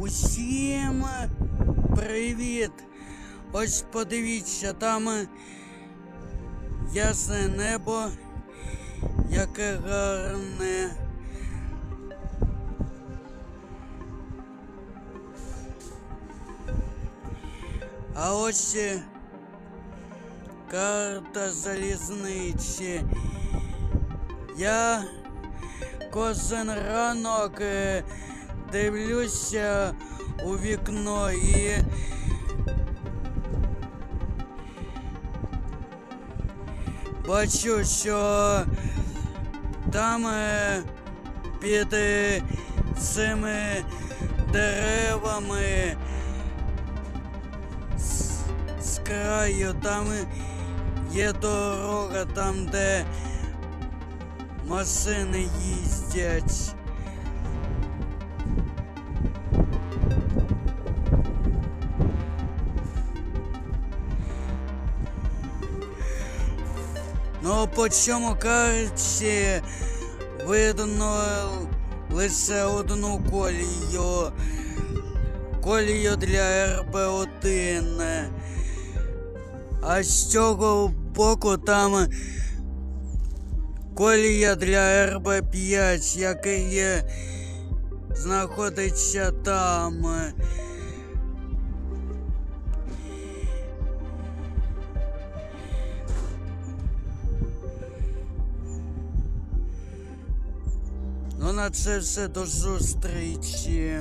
Усім привіт! Ось подивіться, там ясне небо, яке гарне. А ось карта залізниці. Я кожен ранок е, дивлюся у вікно і. Бачу, що там е, під е, цими деревами з, з краю там є дорога, там, де машини їздять. Ну, по цьому карті видно лише одну колію. Колію для РБ-1. А з цього боку там колія для РБ-5, який знаходиться там. На це все до зустрічі.